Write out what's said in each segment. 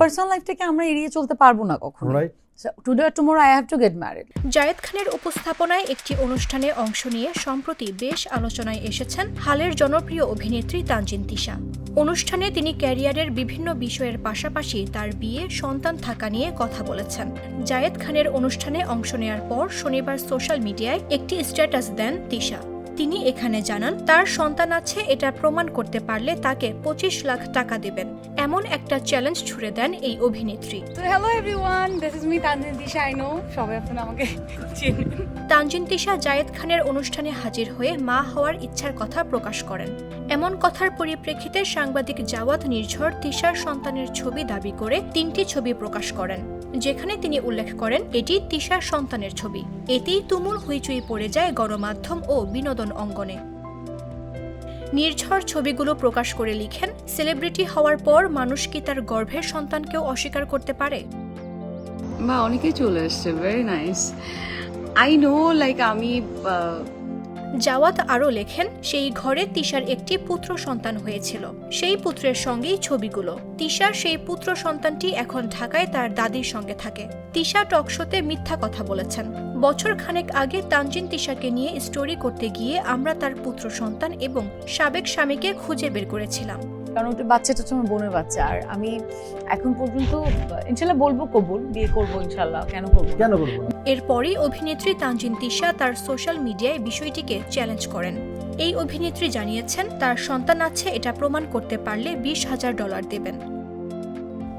Personal লাইফটাকে আমরা এড়িয়ে চলতে পারব না কখনো। Right today tomorrow I have to get married Zayed খানের উপস্থাপনায় একটি অনুষ্ঠানে অংশ নিয়ে সম্প্রতি বেশ আলোচনায় এসেছেন হালের জনপ্রিয় অভিনেত্রী তানজিন তিশা। অনুষ্ঠানে তিনি ক্যারিয়ারের বিভিন্ন বিষয়ের পাশাপাশি তার বিয়ে সন্তান থাকা নিয়ে কথা বলেছেন। জায়েদ খানের অনুষ্ঠানে অংশ নেওয়ার পর শনিবার সোশ্যাল মিডিয়ায় একটি স্ট্যাটাস দেন তিশা। তিনি এখানে জানান তার সন্তান আছে এটা প্রমাণ করতে পারলে তাকে পঁচিশ লাখ টাকা দেবেন। এমন একটা চ্যালেঞ্জ ছুড়ে দেন এই অভিনেত্রী। তো hello everyone this is me Tanjin Disha I know সবাই আপনারা আমাকে চেনেন। তানজিন তিশা জায়েদ খানের অনুষ্ঠানে হাজির হয়ে মা হওয়ার ইচ্ছার কথা প্রকাশ করেন। এমন কথার পরিপ্রেক্ষিতে সাংবাদিক জাওয়াত নির্ঝর তিশার সন্তানের ছবি দাবি করে তিনটি ছবি প্রকাশ করেন। যেখানে তিনি উল্লেখ করেন, এটি তিশার সন্তানের ছবি। এতেই তুমুল হইচই পড়ে যায় গণমাধ্যম ও বিনোদন অঙ্গনে। নির্ঝর ছবিগুলো প্রকাশ করে লিখেন, সেলিব্রিটি হওয়ার পর মানুষ কি তার গর্ভের সন্তানকেও অস্বীকার করতে পারে? বা, অনেকেই চলে এসছে very nice I know like আমি জাওয়াত আরও লেখেন, সেই ঘরে তিশার একটি পুত্র সন্তান হয়েছিল। সেই পুত্রের সঙ্গেই ছবিগুলো। তিশার সেই পুত্র সন্তানটি এখন ঢাকায় তার দাদির সঙ্গে থাকে। তিশা টকশোতে মিথ্যা কথা বলেছেন। বছর খানেক আগে তানজিন তিশাকে নিয়ে স্টোরি করতে গিয়ে আমরা তার পুত্র সন্তান এবং সাবেক স্বামীকে খুঁজে বের করেছিলাম। কারণ ওটা বাচ্চাটা তো আমার বোনের বাচ্চা। আর আমি এখন পর্যন্ত ইনশাল্লাহ বলব কবুল বিয়ে করব ইনশাল্লাহ। কেন করব কেন করব এরপরই অভিনেত্রী তানজিন তিশা তার সোশ্যাল মিডিয়ায় বিষয়টিকে চ্যালেঞ্জ করেন। এই অভিনেত্রী জানিয়েছেন তার সন্তান আছে এটা প্রমাণ করতে পারলে বিশ হাজার ডলার দেবেন।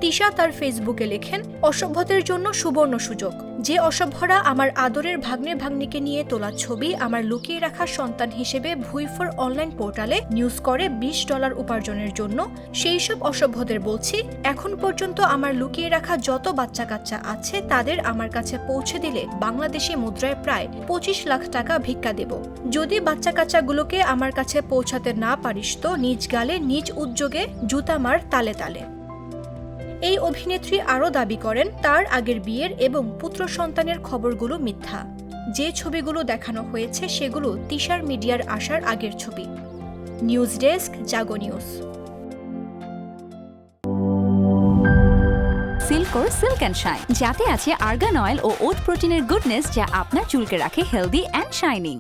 তিশা তার ফেসবুকে লেখেন অসভ্যদের জন্য সুবর্ণ সুযোগ। যে অসভ্যরা আমার আদরের ভাগ্নে ভাগ্নিকে নিয়ে তোলা ছবি আমার লুকিয়ে রাখা সন্তান হিসেবে ভুইফোর অনলাইন পোর্টালে নিউজ করে বিশ ডলার উপার্জনের জন্য, সেই সব অসভ্যদের বলছি, এখন পর্যন্ত আমার লুকিয়ে রাখা যত বাচ্চা কাচ্চা আছে তাদের আমার কাছে পৌঁছে দিলে বাংলাদেশি মুদ্রায় প্রায় পঁচিশ লাখ টাকা ভিক্ষা দেব। যদি বাচ্চা কাচ্চাগুলোকে আমার কাছে পৌঁছাতে না পারিস তো নিজ গালে, নিজ উদ্যোগে জুতা মার তালে তালে। এই অভিনেত্রী আরও দাবি করেন, তার আগের বিয়ের এবং পুত্র সন্তানের খবরগুলো মিথ্যা। যে ছবিগুলো দেখানো হয়েছে, সেগুলো তিশার মিডিয়ার আসার আগের ছবি। News desk, Jago news. সিল্কোর silk and shine, যাতে আছে আর্গান অয়েল ও ওট প্রোটিনের গুডনেস যা আপনার চুলকে রাখে হেলদি অ্যান্ড শাইনিং